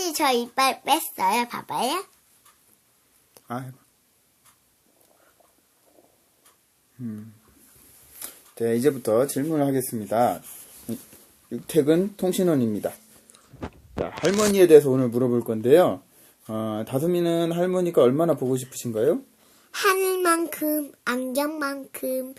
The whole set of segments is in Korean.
할머니 저 이빨 뺐어요. 봐봐요. 아, 해봐. 음. 네, 이제부터 질문을 하겠습니다. 육택은 통신원입니다. 자, 할머니에 대해서 오늘 물어볼 건데요. 어, 다솜이는 할머니가 얼마나 보고 싶으신가요? 하늘만큼, 안경만큼,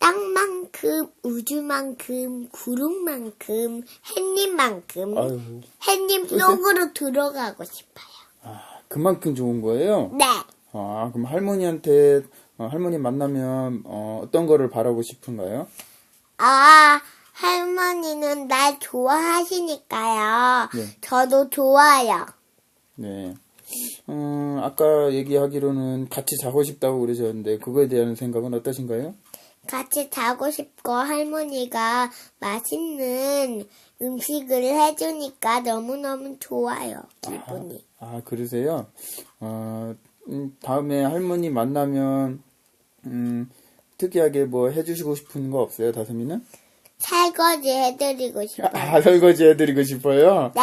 땅만큼, 우주만큼, 구름만큼, 햇님만큼, 아유, 햇님. 속으로 들어가고 싶어요. 아, 그만큼 좋은 거예요? 네. 아, 그럼 할머니한테, 어, 할머니 만나면, 어, 어떤 거를 바라고 싶은가요? 아, 할머니는 날 좋아하시니까요. 네. 저도 좋아요. 네. 음, 아까 얘기하기로는 같이 자고 싶다고 그러셨는데, 그거에 대한 생각은 어떠신가요? 같이 자고 싶고 할머니가 맛있는 음식을 해주니까 너무너무 좋아요. 기분이. 아, 그러세요? 어, 음, 다음에 할머니 만나면, 음, 특이하게 뭐 해주시고 싶은 거 없어요, 다솜이는? 설거지 해드리고 싶어요. 아, 설거지 해드리고 싶어요? 네.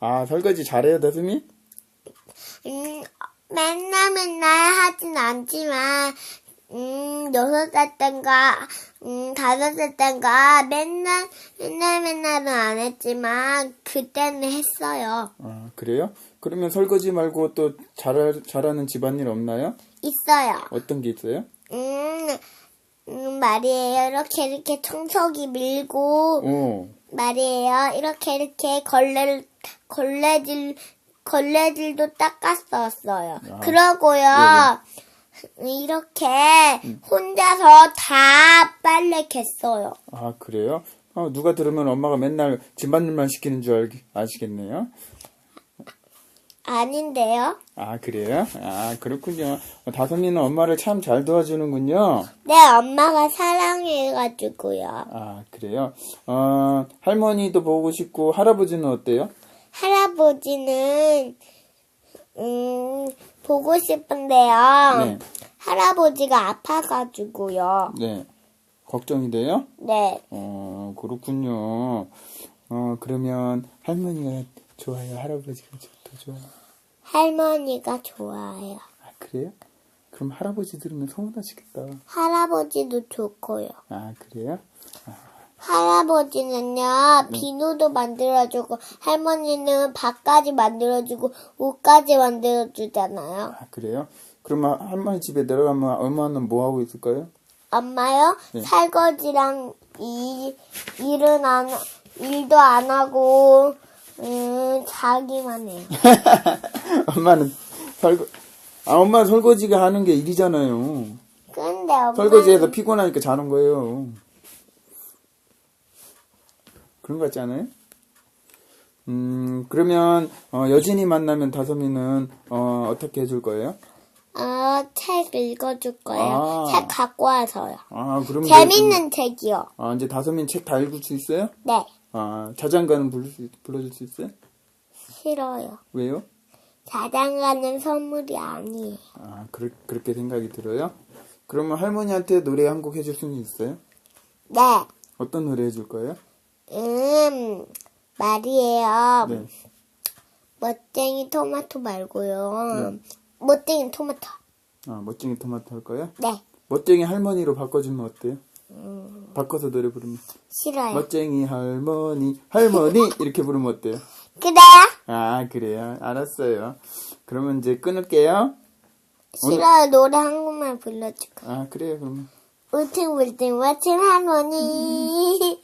아, 설거지 잘해요, 다솜이? 음, 맨날 맨날 하진 않지만, 음, 여섯 살 땐가, 음, 다섯 살 땐가, 맨날, 맨날 맨날은 안 했지만, 그때는 했어요. 아, 그래요? 그러면 설거지 말고 또 잘, 잘하는 집안일 없나요? 있어요. 어떤 게 있어요? 음, 음, 말이에요. 이렇게 이렇게 청소기 밀고, 어, 말이에요. 이렇게 이렇게 걸레를, 걸레질, 걸레질도 닦았었어요. 아, 그러고요. 이렇게 혼자서 다 빨래 겠어요. 아, 그래요? 어, 누가 들으면 엄마가 맨날 집안일만 시키는 줄 알, 아시겠네요? 아닌데요? 아, 그래요? 아, 그렇군요. 어, 다솜이는 엄마를 참 잘 도와주는군요. 네, 엄마가 사랑해가지고요. 아, 그래요? 어, 할머니도 보고 싶고, 할아버지는 어때요? 할아버지는, 음, 보고 싶은데요. 네. 할아버지가 아파가지고요. 네. 걱정이 돼요? 네. 어, 그렇군요. 어, 그러면 할머니가 좋아요? 할아버지가 더 좋아요? 할머니가 좋아요. 아, 그래요? 그럼 할아버지 들으면 서운하시겠다. 할아버지도 좋고요. 아, 그래요? 할아버지는요, 비누도 만들어주고, 할머니는 밥까지 만들어주고, 옷까지 만들어주잖아요. 아, 그래요? 그러면 할머니 집에 내려가면 엄마는 뭐 하고 있을까요? 엄마요? 네. 설거지랑 이, 일은 안, 일도 안 하고, 음, 자기만 해요. 엄마는 설거, 아, 엄마 설거지가 하는 게 일이잖아요. 근데 엄마. 설거지해서 피곤하니까 자는 거예요. 그런 거 같지 않아요? 음, 그러면, 어, 여진이 만나면 다솜이는, 어, 어떻게 해줄 거예요? 어, 책 읽어줄 거예요. 아. 책 갖고 와서요. 아, 그럼. 재밌는 책이요. 아, 이제 다솜이는 책다 읽을 수 있어요? 네, 아, 자장가는 부를 수, 불러줄 수 있어요? 싫어요. 왜요? 자장가는 선물이 아니에요. 아, 그렇, 그렇게 생각이 들어요? 그러면 할머니한테 노래 한 곡 해줄 수는 있어요? 네, 어떤 노래 해줄 거예요? 음, 말이에요. 네. 멋쟁이 토마토 말고요. 네. 멋쟁이 토마토. 아, 멋쟁이 토마토 할 거예요? 네, 멋쟁이 할머니로 바꿔주면 어때요? 음. 바꿔서 노래 부르면. 싫어요. 멋쟁이 할머니, 할머니! 이렇게 부르면 어때요? 그래요? 아, 그래요. 알았어요. 그러면 이제 끊을게요. 싫어요. 노래 한 곡만 불러주고. 아, 그래요, 그러면. 울퉁불퉁 멋진 할머니.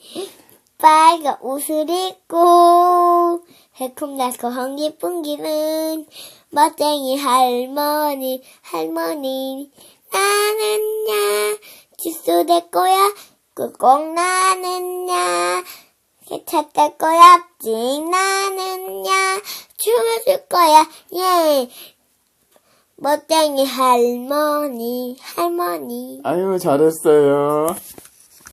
빨간 옷을 입고 새콤달콤한 기쁜 기분. 멋쟁이 할머니 할머니 나는야. 지수 될 거야. 꾹꾹 나는야. 개차 될 거야. 찡 나는야. 춤을 출 거야. 예. 멋쟁이 할머니 할머니. 아유, 잘했어요.